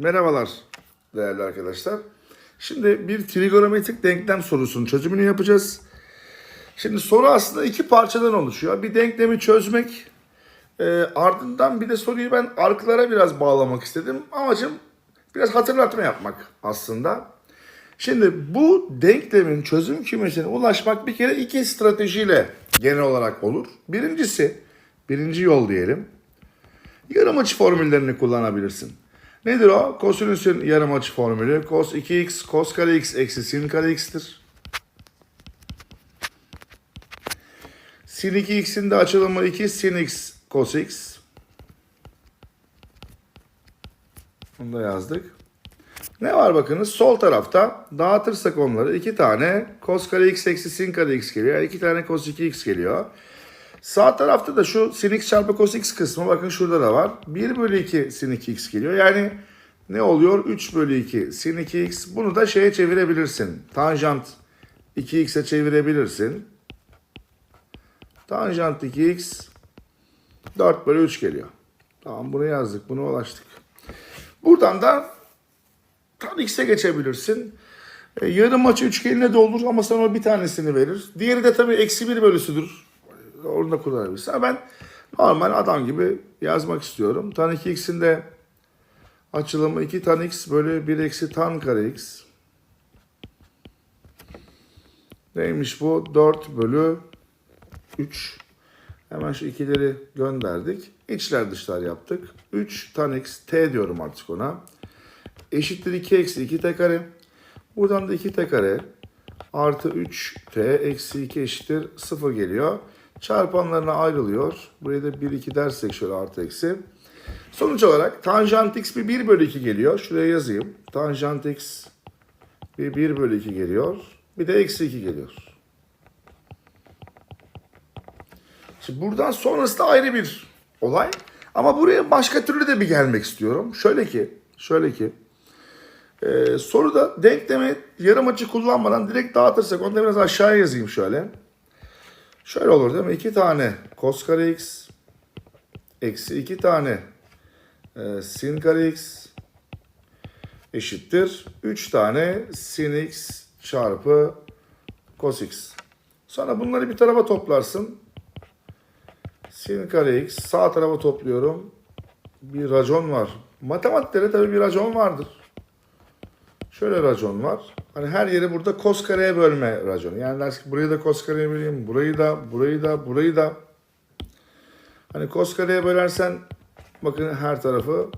Merhabalar değerli arkadaşlar. Şimdi bir trigonometrik denklem sorusunun çözümünü yapacağız. Şimdi soru aslında iki parçadan oluşuyor. Bir denklemi çözmek, e, ardından bir de soruyu ben arklara biraz bağlamak istedim. Amacım biraz hatırlatma yapmak aslında. Şimdi bu denklemin çözüm kümesine ulaşmak bir kere iki stratejiyle genel olarak olur. Birincisi, birinci yol diyelim. Yarım açı formüllerini kullanabilirsin. Nedir o? Kosinüsün yarım açı formülü. Cos 2x, cos kare x eksi sin kare x'tir. Sin 2x'in de açılımı 2 sin x cos x. Bunu da yazdık. Ne var bakınız sol tarafta dağıtırsak onları iki tane cos kare x eksi sin kare x geliyor. Yani iki tane cos 2x geliyor. Sağ tarafta da şu sin x çarpı cos x kısmı bakın şurada da var. 1 bölü 2 sin 2x geliyor. Yani ne oluyor? 3 bölü 2 sin 2x. Bunu da şeye çevirebilirsin. Tanjant 2x'e çevirebilirsin. Tanjant 2x 4 bölü 3 geliyor. Tamam bunu yazdık. Bunu ulaştık. Buradan da tan x'e geçebilirsin. E, yarım açı üçgenine de olur ama sana bir tanesini verir. Diğeri de tabii eksi 1 bölüsüdür. Onu da kullanabilirsin. Ama ben normal adam gibi yazmak istiyorum. Tan 2x'in de açılımı 2 tan x bölü 1 eksi tan kare x. Neymiş bu? 4 bölü 3. Hemen şu ikileri gönderdik. İçler dışlar yaptık. 3 tan x t diyorum artık ona. Eşittir 2 eksi 2 t kare. Buradan da 2 t kare artı 3 t eksi 2 eşittir 0 geliyor. Çarpanlarına ayrılıyor. Buraya da 1 2 dersek şöyle artı eksi. Sonuç olarak tanjant x bir 1 bölü 2 geliyor. Şuraya yazayım. Tanjant x bir 1 bölü 2 geliyor. Bir de eksi 2 geliyor. Şimdi buradan sonrası da ayrı bir olay. Ama buraya başka türlü de bir gelmek istiyorum. Şöyle ki, şöyle ki. E, soruda denklemi yarım açı kullanmadan direkt dağıtırsak onu da biraz aşağıya yazayım şöyle. Şöyle olur değil mi? 2 tane cos kare x eksi 2 tane e, sin kare x eşittir. 3 tane sin x çarpı cos x. Sonra bunları bir tarafa toplarsın. Sin kare x sağ tarafa topluyorum. Bir racon var. Matematiklere tabii bir racon vardır. Şöyle racon var. Hani her yeri burada kos kareye bölme raconu. Yani dersin ki burayı da kos kareye böleyim, burayı da, burayı da, burayı da. Hani kos kareye bölersen bakın her tarafı